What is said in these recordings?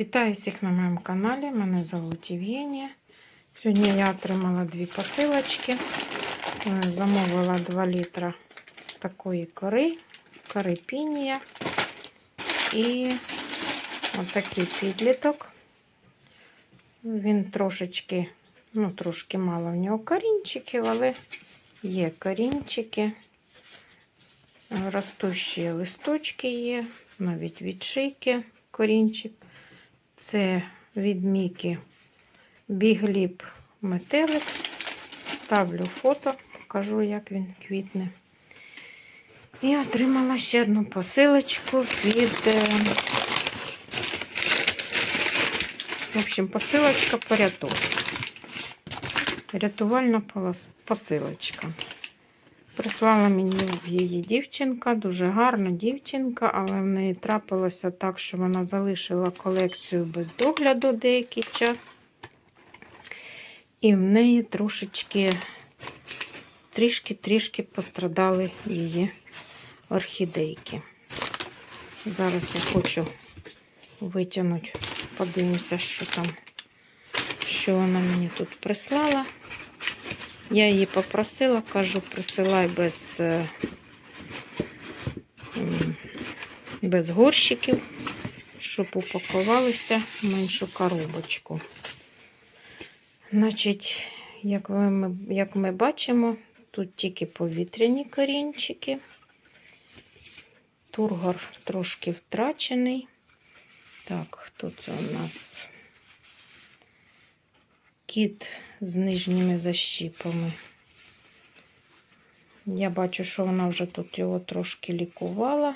Вітаю всіх на моєму каналі. Мене звуть Євгенія. Сьогодні я отримала дві посилочки. Е, Замовила 2 літра такої кори, кори пінія і отакий підліток. Він трошечки, ну, трошки мало в нього корінчиків, але є корінчики. Ростущі листочки є, навіть відшийки корінчик. Це від Мікі бігліп метелик. Ставлю фото, покажу, як він квітне. І отримала ще одну посилочку від. е, В общем, посилочка порятунок. Рятувальна посилочка. Прислала мені її дівчинка, дуже гарна дівчинка, але в неї трапилося так, що вона залишила колекцію без догляду деякий час. І в неї трошечки, трішки-трішки пострадали її орхідейки. Зараз я хочу витягнути, подивимося, що там, що вона мені тут прислала. Я її попросила, кажу, присилай без, е, без горщиків, щоб упакувалися в меншу коробочку. Значить, як, ми, як ми бачимо, тут тільки повітряні корінчики. Тургор трошки втрачений. Так, хто це у нас? Кіт з нижніми защіпами. Я бачу, що вона вже тут його трошки лікувала,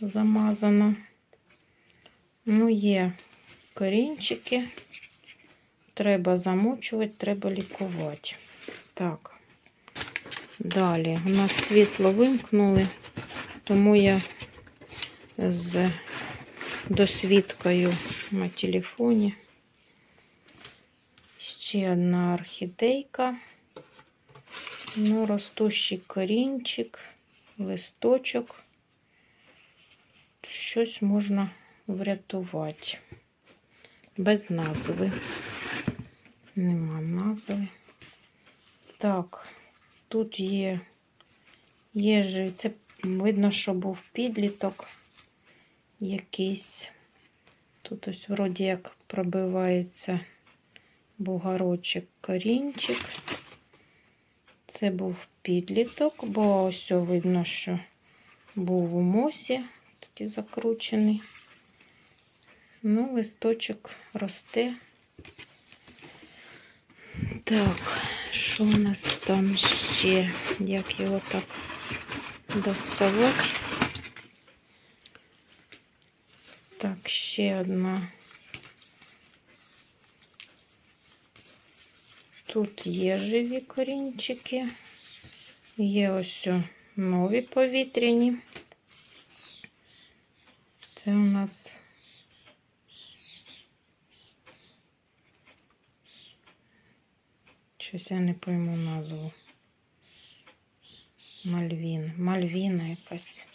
замазано. Ну, є корінчики. Треба замочувати, треба лікувати. Так. Далі у нас світло вимкнули, тому я з досвідкою на телефоні. Ще одна орхідейка. Ну, ростущий корінчик, листочок. Щось можна врятувати. Без назви. Нема назви. Так, тут є, є же, це видно, що був підліток якийсь. Тут ось вроді як пробивається бугарочок, корінчик. Це був підліток, бо ось видно, що був у мосі, такий закручений. Ну, листочок росте. Так, що у нас там ще? Як його так доставати? Так, ще одна. Тут є живі корінчики, є ось нові повітряні. Це у нас щось я не пойму назву. Мальвін. Мальвіна якась.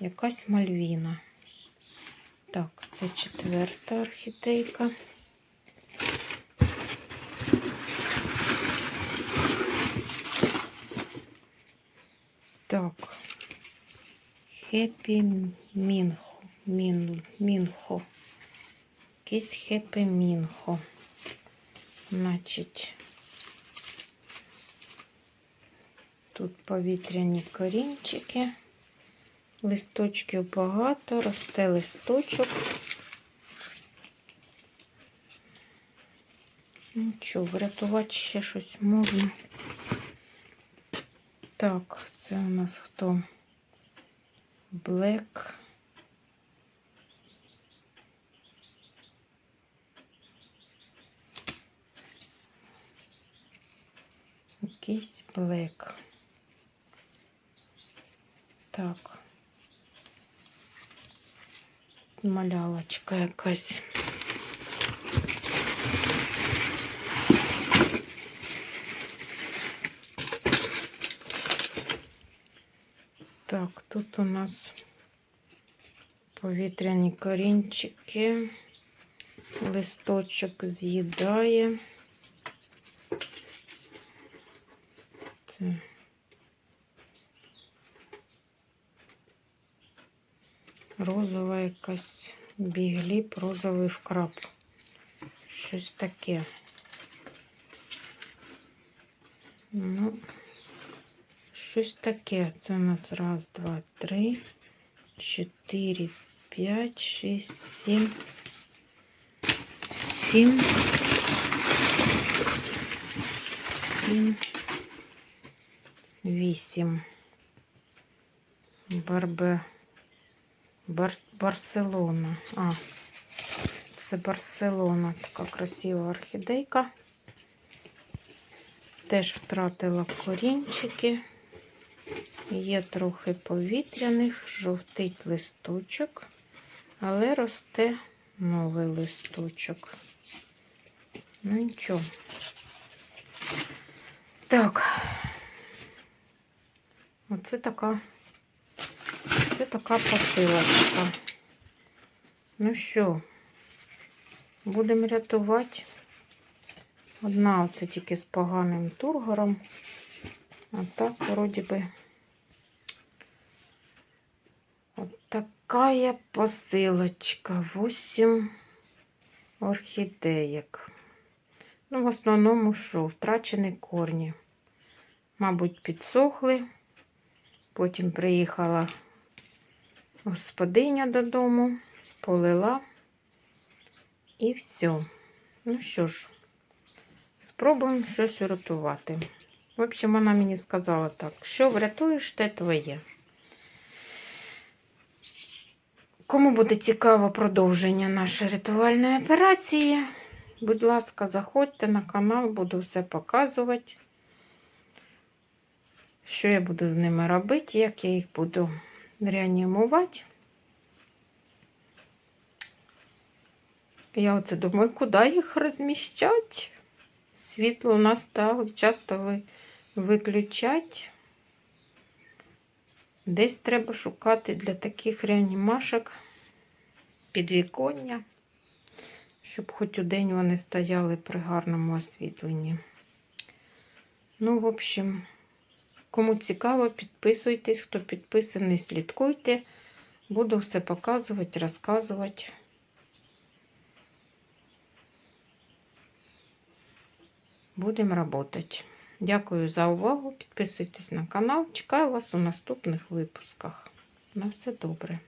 Якась мальвіна. Так, це четверта орхідейка. Так. Хеппі Мінхо. Мін, Мінхо. Якийсь Хеппі Мінхо. Значить, тут повітряні корінчики. Листочків багато, росте листочок. Нічого, врятувати ще щось можна. Так, це у нас хто? Блек. Якийсь блек. Так. Малялочка якась. Так, тут у нас Повітряні корінчики. Листочок з'їдає. Розова якась бігліп, розовий вкрап. Щось таке. Ну, щось таке. Це у нас раз, два, три, чотири, п'ять, шість, сім. Сім. Сім. Вісім. Барбе. Бар... Барселона. А, це Барселона. Така красива орхідейка. Теж втратила корінчики. Є трохи повітряних, жовтить листочок, але росте новий листочок. Ну нічого. Так. Оце така, це така посилочка. Ну що, будемо рятувати. Одна оце тільки з поганим тургором. А так, вроді би, от такая посилочка. 8 орхідеєк. Ну, в основному що? Втрачені корні. Мабуть, підсохли. Потім приїхала господиня додому, полила і все. Ну що ж, спробуємо щось рятувати. В общем, вона мені сказала так, що врятуєш, те твоє. Кому буде цікаво продовження нашої рятувальної операції, будь ласка, заходьте на канал, буду все показувати, що я буду з ними робити, як я їх буду реанімувати. Я оце думаю, куди їх розміщати? Світло у часто ви виключати. Десь треба шукати для таких реанімашок підвіконня, щоб хоч у день вони стояли при гарному освітленні. Ну, в общем, кому цікаво, підписуйтесь, хто підписаний, слідкуйте. Буду все показувати, розказувати. Будемо працювати. Дякую за увагу. Підписуйтесь на канал. Чекаю вас у наступних випусках. На все добре.